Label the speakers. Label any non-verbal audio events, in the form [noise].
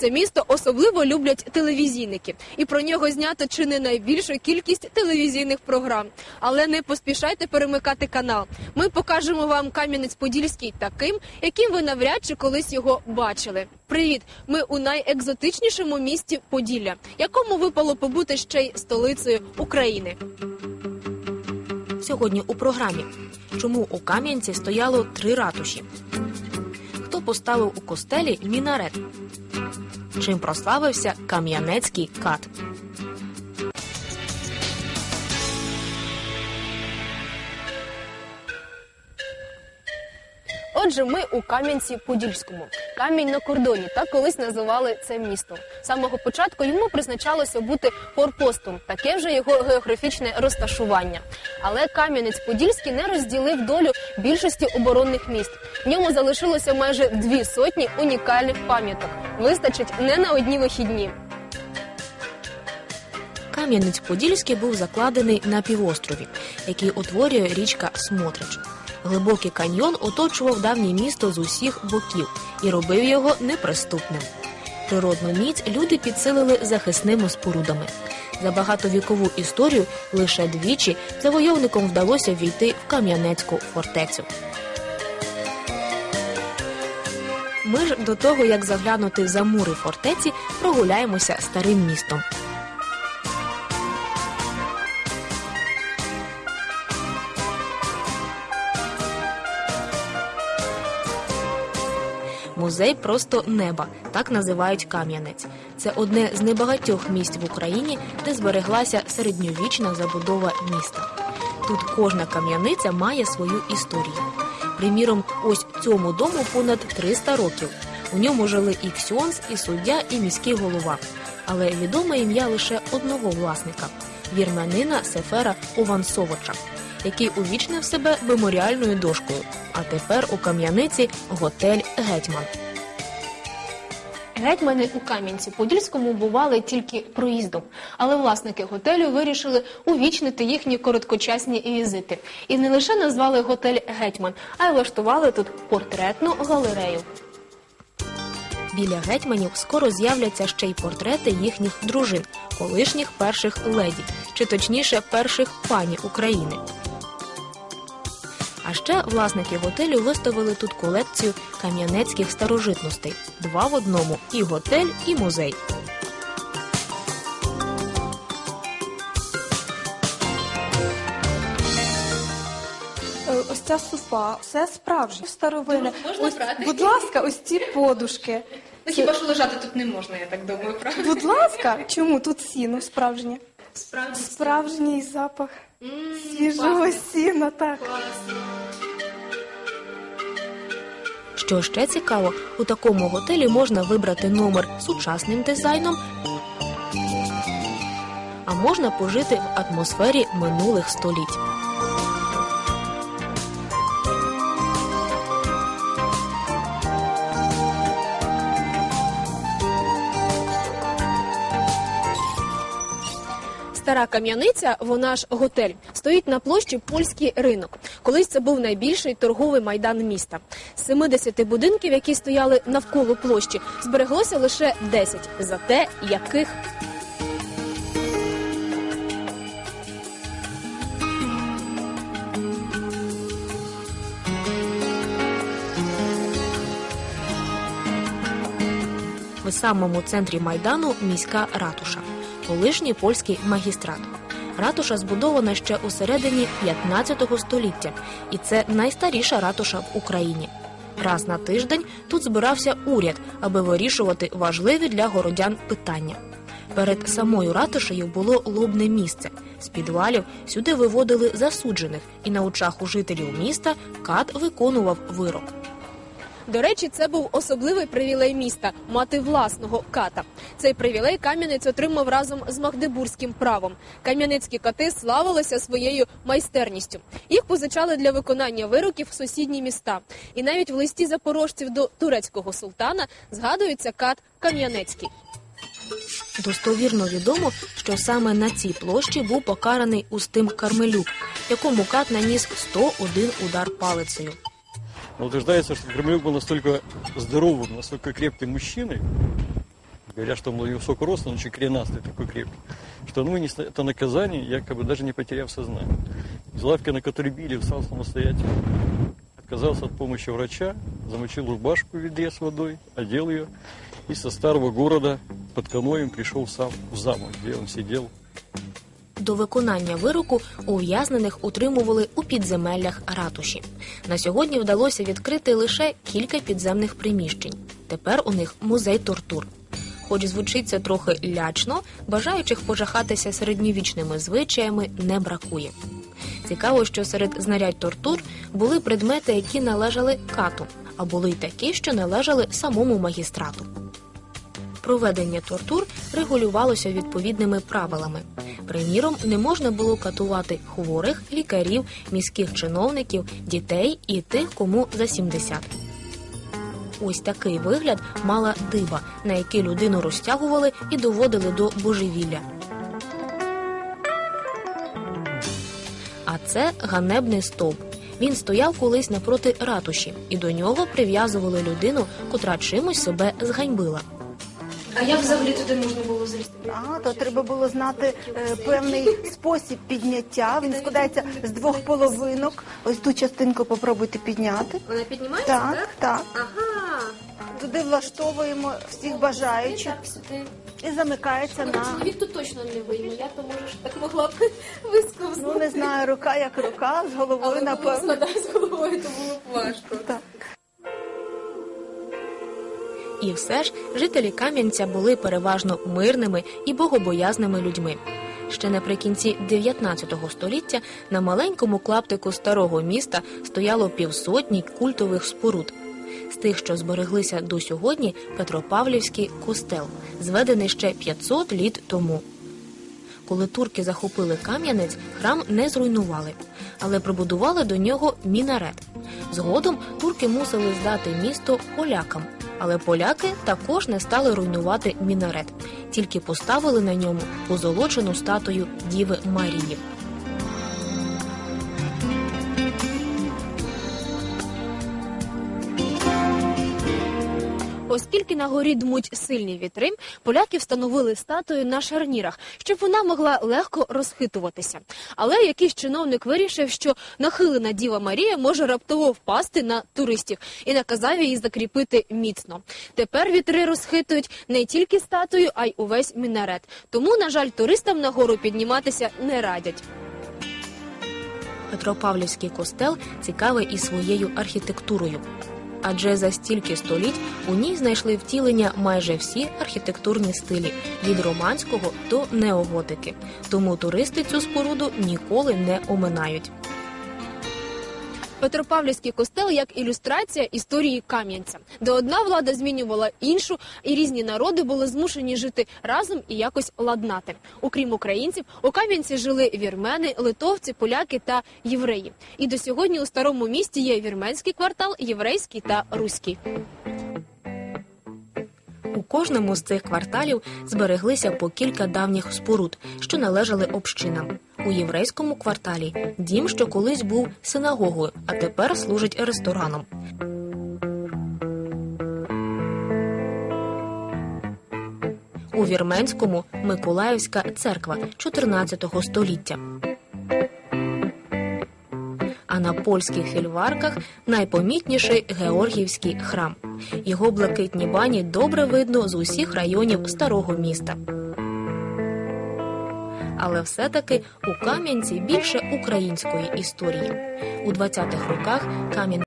Speaker 1: Це місто особливо люблять телевізійники, і про нього знято чи не найбільшу кількість телевізійних програм. Але не поспішайте перемикати канал. Ми покажемо вам Кам'янець-Подільський таким, яким ви навряд чи колись його бачили. Привіт! Ми у найекзотичнішому місті Поділля, якому випало побути ще й столицею України.
Speaker 2: Сьогодні у програмі. Чому у Кам'янці стояло три ратуші? Хто поставив у костелі мінарет? Чим прославився Кам'янецький кат?
Speaker 1: Отже, ми у Кам'янці-Подільському. Камінь на кордоні, так колись називали це місто. З самого початку йому призначалося бути форпостом, таке вже його географічне розташування. Але Кам'янець-Подільський не розділив долю більшості оборонних міст. В ньому залишилося майже дві сотні унікальних пам'яток. Вистачить не на одні вихідні.
Speaker 2: Кам'янець-Подільський був закладений на півострові, який утворює річка Смотрич. Глибокий каньйон оточував давнє місто з усіх боків і робив його неприступним. Природну міць люди підсилили захисними спорудами. За багатовікову історію лише двічі завойовникам вдалося війти в Кам'янецьку фортецю. Ми ж до того, як заглянути за мури фортеці, прогуляємося старим містом. Музей просто неба, так називають Кам'янець. Це одне з небагатьох місць в Україні, де збереглася середньовічна забудова міста. Тут кожна кам'яниця має свою історію. Приміром, ось цьому дому понад 300 років. У ньому жили і ксьонз, і суддя, і міський голова. Але відоме ім'я лише одного власника вірмянина Сефера Овансовича, який увічнив себе меморіальною дошкою. А тепер у кам'яниці готель Гетьман.
Speaker 1: Гетьмани у Кам'янці-Подільському бували тільки проїздом, але власники готелю вирішили увічнити їхні короткочасні візити. І не лише назвали готель Гетьман, а й влаштували тут портретну галерею.
Speaker 2: Біля гетьманів скоро з'являться ще й портрети їхніх дружин, колишніх перших леді, чи точніше перших пані України. А ще власники готелю виставили тут колекцію кам'янецьких старожитностей. Два в одному і готель, і музей.
Speaker 3: Е, Ось ця супа, все справжнє, старовини.
Speaker 1: Можна
Speaker 3: ось,
Speaker 1: брати?
Speaker 3: будь ласка, ось ці подушки.
Speaker 1: Ну хіба що лежати тут не можна, я так думаю, правда?
Speaker 3: Будь ласка, чому тут сіно справжнє?
Speaker 1: Справді
Speaker 3: Справжній запах свіжого сіна, так.
Speaker 2: Що ще цікаво, у такому готелі можна вибрати номер з сучасним дизайном, а можна пожити в атмосфері минулих століть.
Speaker 1: Стара кам'яниця, вона ж готель, стоїть на площі Польський ринок. Колись це був найбільший торговий майдан міста. З 70 будинків, які стояли навколо площі, збереглося лише 10. Зате яких
Speaker 2: В самому центрі майдану міська ратуша, колишній польський магістрат. Ратуша збудована ще у середині 15 століття, і це найстаріша ратуша в Україні. Раз на тиждень тут збирався уряд, аби вирішувати важливі для городян питання. Перед самою ратушею було лобне місце. З підвалів сюди виводили засуджених, і на очах у жителів міста кат виконував вирок.
Speaker 1: До речі, це був особливий привілей міста мати власного ката. Цей привілей Кам'янець отримав разом з Магдебурзьким правом. Кам'янецькі кати славилися своєю майстерністю. Їх позичали для виконання вироків в сусідні міста. І навіть в листі запорожців до турецького султана згадується кат Кам'янецький.
Speaker 2: Достовірно відомо, що саме на цій площі був покараний Устим Кармелюк, якому кат наніс 101 удар палицею.
Speaker 4: Но утверждается, что Кремлюк был настолько здоровым, настолько крепким мужчиной, Говорят, что он был невысокого роста, он очень коренастый, такой крепкий. Что он вынес это наказание, якобы даже не потеряв сознание. Из лавки, на которой били, встал самостоятельно. Отказался от помощи врача, замочил рубашку в ведре с водой, одел ее и со старого города под каноем пришел сам в замок, где он сидел
Speaker 2: До виконання вироку ув'язнених утримували у підземеллях ратуші. На сьогодні вдалося відкрити лише кілька підземних приміщень. Тепер у них музей тортур. Хоч звучить це трохи лячно, бажаючих пожахатися середньовічними звичаями не бракує. Цікаво, що серед знарядь тортур були предмети, які належали кату, а були й такі, що належали самому магістрату. Проведення тортур регулювалося відповідними правилами. Приміром, не можна було катувати хворих, лікарів, міських чиновників, дітей і тих, кому за 70. Ось такий вигляд мала дива, на який людину розтягували і доводили до божевілля. А це ганебний стовп. Він стояв колись напроти ратуші, і до нього прив'язували людину, котра чимось себе зганьбила.
Speaker 1: А як взагалі туди можна було залізти?
Speaker 5: А, то треба було знати е, певний спосіб підняття. Він складається з двох половинок. Ось ту частинку попробуйте підняти.
Speaker 1: Вона піднімається?
Speaker 5: Так, так.
Speaker 1: Ага.
Speaker 5: Туди влаштовуємо всіх бажаючих
Speaker 1: сюди.
Speaker 5: і замикається на
Speaker 1: Чоловік тут точно не вийме. Я то може ж так могла б [laughs] висковзнути.
Speaker 5: ну не знаю, рука як рука, з головою напевно.
Speaker 1: з головою, то було б важко.
Speaker 5: Так.
Speaker 2: І все ж жителі Кам'янця були переважно мирними і богобоязними людьми. Ще наприкінці 19 століття на маленькому клаптику старого міста стояло півсотні культових споруд. З тих, що збереглися до сьогодні, Петропавлівський костел, зведений ще 500 літ тому. Коли турки захопили Кам'янець, храм не зруйнували, але прибудували до нього мінарет. Згодом турки мусили здати місто полякам, але поляки також не стали руйнувати мінарет, тільки поставили на ньому позолочену статую Діви Марії.
Speaker 1: Оскільки на горі дмуть сильні вітри, поляки встановили статую на шарнірах, щоб вона могла легко розхитуватися. Але якийсь чиновник вирішив, що нахилена Діва Марія може раптово впасти на туристів і наказав її закріпити міцно. Тепер вітри розхитують не тільки статую, а й увесь мінарет. Тому, на жаль, туристам на гору підніматися не радять.
Speaker 2: Петропавлівський костел цікавий і своєю архітектурою. Адже за стільки століть у ній знайшли втілення майже всі архітектурні стилі від романського до неоготики. Тому туристи цю споруду ніколи не оминають.
Speaker 1: Петропавлівський костел як ілюстрація історії Кам'янця, де одна влада змінювала іншу, і різні народи були змушені жити разом і якось ладнати. Окрім українців, у Кам'янці жили вірмени, литовці, поляки та євреї. І до сьогодні у старому місті є вірменський квартал, єврейський та руський.
Speaker 2: У кожному з цих кварталів збереглися по кілька давніх споруд, що належали общинам. У єврейському кварталі дім, що колись був синагогою, а тепер служить рестораном. У вірменському Миколаївська церква 14 століття. А на польських фільварках найпомітніший Георгіївський храм. Його блакитні бані добре видно з усіх районів старого міста. Але все-таки у Кам'янці більше української історії. У 20-х роках Кам'ян